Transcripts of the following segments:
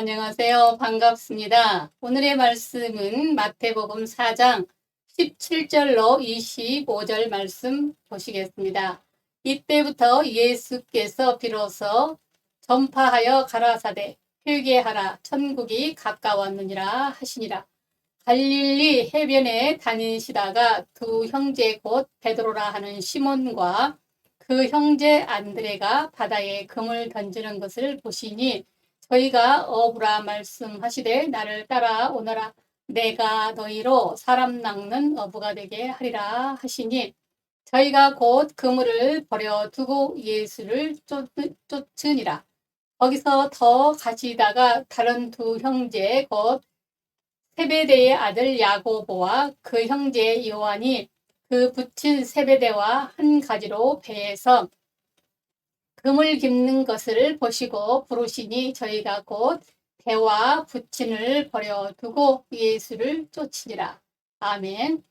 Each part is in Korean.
안녕하세요. 반갑습니다. 오늘의 말씀은 마태복음 4장 17절로 25절 말씀 보시겠습니다. 이때부터 예수께서 비로소 전파하여 가라사대 회개하라 천국이 가까웠느니라 하시니라. 갈릴리 해변에 다니시다가 두 형제 곧 베드로라 하는 시몬과 그 형제 안드레가 바다에 금을 던지는 것을 보시니 저희가 어부라 말씀하시되 나를 따라오너라. 내가 너희로 사람 낚는 어부가 되게 하리라 하시니 저희가 곧 그물을 버려두고 예수를 쫓, 쫓으니라. 거기서 더 가시다가 다른 두 형제 곧 세베대의 아들 야고보와 그 형제 요한이 그 붙인 세베대와 한 가지로 배에서 금을 깁는 것을 보시고 부르시니 저희가 곧 배와 부친을 버려두고 예수를 쫓으니라. 아멘.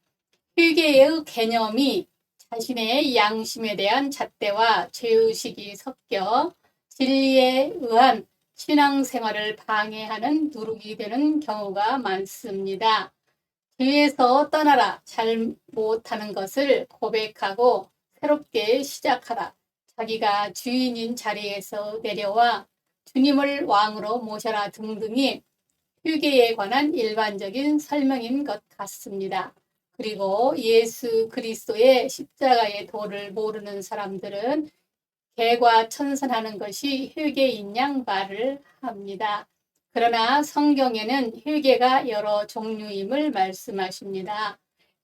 회개의 개념이 자신의 양심에 대한 잣대와 죄의식이 섞여 진리에 의한 신앙생활을 방해하는 누룩이 되는 경우가 많습니다. 뒤에서 떠나라. 잘 못하는 것을 고백하고 새롭게 시작하라. 자기가 주인인 자리에서 내려와 주님을 왕으로 모셔라 등등이 휴게에 관한 일반적인 설명인 것 같습니다. 그리고 예수 그리스도의 십자가의 도를 모르는 사람들은 개과 천선하는 것이 휴게인 양 말을 합니다. 그러나 성경에는 휴게가 여러 종류임을 말씀하십니다.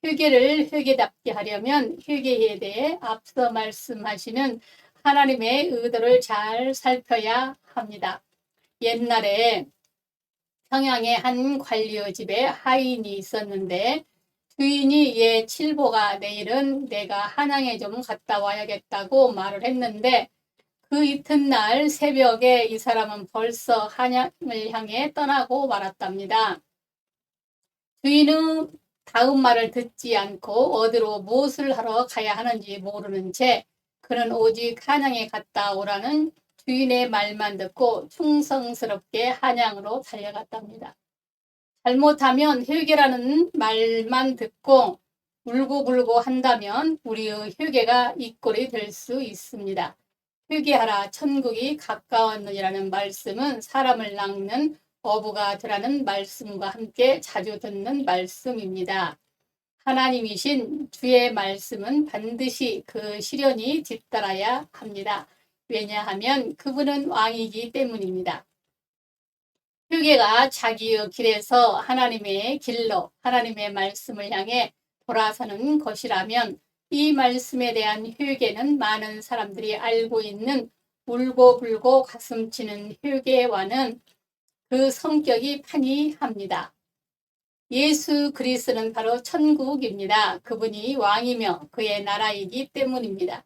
휴게를 휴게답게 하려면 휴게에 대해 앞서 말씀하시는 하나님의 의도를 잘 살펴야 합니다. 옛날에 평양의 한 관리의 집에 하인이 있었는데 주인이 얘 칠보가 내일은 내가 한양에 좀 갔다 와야겠다고 말을 했는데 그 이튿날 새벽에 이 사람은 벌써 한양을 향해 떠나고 말았답니다. 주인은 다음 말을 듣지 않고 어디로 무엇을 하러 가야 하는지 모르는 채 그는 오직 한양에 갔다 오라는 주인의 말만 듣고 충성스럽게 한양으로 달려갔답니다. 잘못하면 회개라는 말만 듣고 울고불고 한다면 우리의 회개가 이 꼴이 될 수 있습니다. 회개하라 천국이 가까웠느니라는 말씀은 사람을 낚는 어부가 되라는 말씀과 함께 자주 듣는 말씀입니다. 하나님이신 주의 말씀은 반드시 그 실현이 뒤따라야 합니다. 왜냐하면 그분은 왕이기 때문입니다. 휴게가 자기의 길에서 하나님의 길로 하나님의 말씀을 향해 돌아서는 것이라면 이 말씀에 대한 휴게는 많은 사람들이 알고 있는 울고 불고 가슴 치는 휴게와는 그 성격이 판이합니다. 예수 그리스는 바로 천국입니다. 그분이 왕이며 그의 나라이기 때문입니다.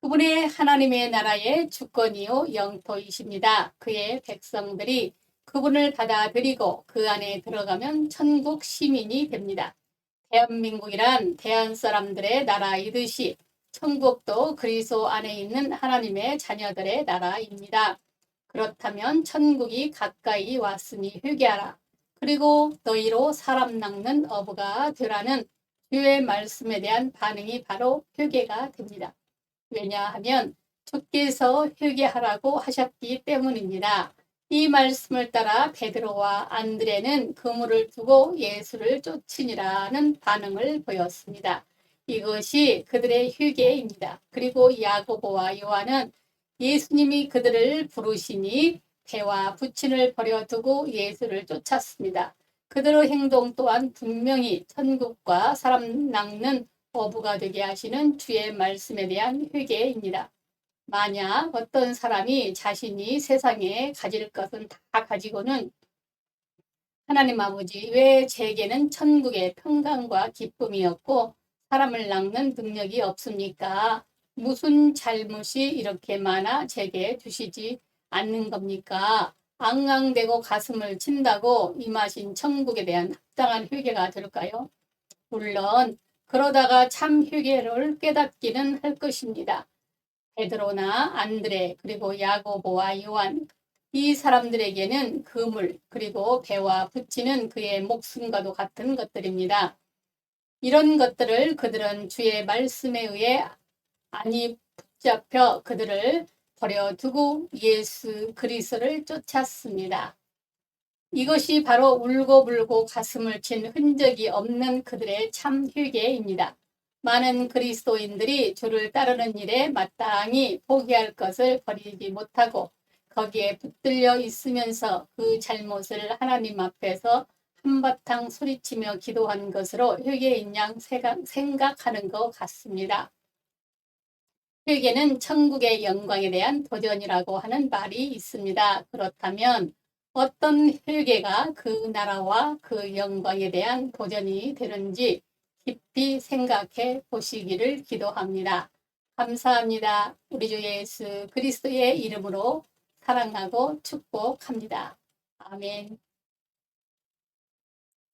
그분의 하나님의 나라의 주권이요 영토이십니다. 그의 백성들이 그분을 받아들이고 그 안에 들어가면 천국 시민이 됩니다. 대한민국이란 대한 사람들의 나라이듯이 천국도 그리스도 안에 있는 하나님의 자녀들의 나라입니다. 그렇다면 천국이 가까이 왔으니 회개하라. 그리고 너희로 사람 낚는 어부가 되라는 주의 말씀에 대한 반응이 바로 회개가 됩니다. 왜냐하면 주께서 회개하라고 하셨기 때문입니다. 이 말씀을 따라 베드로와 안드레는 그물을 두고 예수를 쫓으니라는 반응을 보였습니다. 이것이 그들의 휴게입니다. 그리고 야고보와 요한은 예수님이 그들을 부르시니 배와 부친을 버려두고 예수를 쫓았습니다. 그들의 행동 또한 분명히 천국과 사람 낚는 어부가 되게 하시는 주의 말씀에 대한 회개입니다. 만약 어떤 사람이 자신이 세상에 가질 것은 다 가지고는 하나님 아버지 왜 제게는 천국의 평강과 기쁨이었고 사람을 낚는 능력이 없습니까? 무슨 잘못이 이렇게 많아 제게 주시지 않는 겁니까? 앙앙대고 가슴을 친다고 임하신 천국에 대한 합당한 회개가 될까요? 물론 그러다가 참 회개를 깨닫기는 할 것입니다. 베드로나 안드레 그리고 야고보와 요한 이 사람들에게는 그물 그리고 배와 붙이는 그의 목숨과도 같은 것들입니다. 이런 것들을 그들은 주의 말씀에 의해 아니 붙잡혀 그들을 버려두고 예수 그리스도를 쫓았습니다. 이것이 바로 울고불고 가슴을 친 흔적이 없는 그들의 참 회개입니다. 많은 그리스도인들이 주를 따르는 일에 마땅히 포기할 것을 버리지 못하고 거기에 붙들려 있으면서 그 잘못을 하나님 앞에서 한바탕 소리치며 기도한 것으로 회개인 양 생각하는 것 같습니다. 회개는 천국의 영광에 대한 도전이라고 하는 말이 있습니다. 그렇다면 어떤 회개가 그 나라와 그 영광에 대한 도전이 되는지 깊이 생각해 보시기를 기도합니다. 감사합니다. 우리 주 예수 그리스도의 이름으로 사랑하고 축복합니다. 아멘.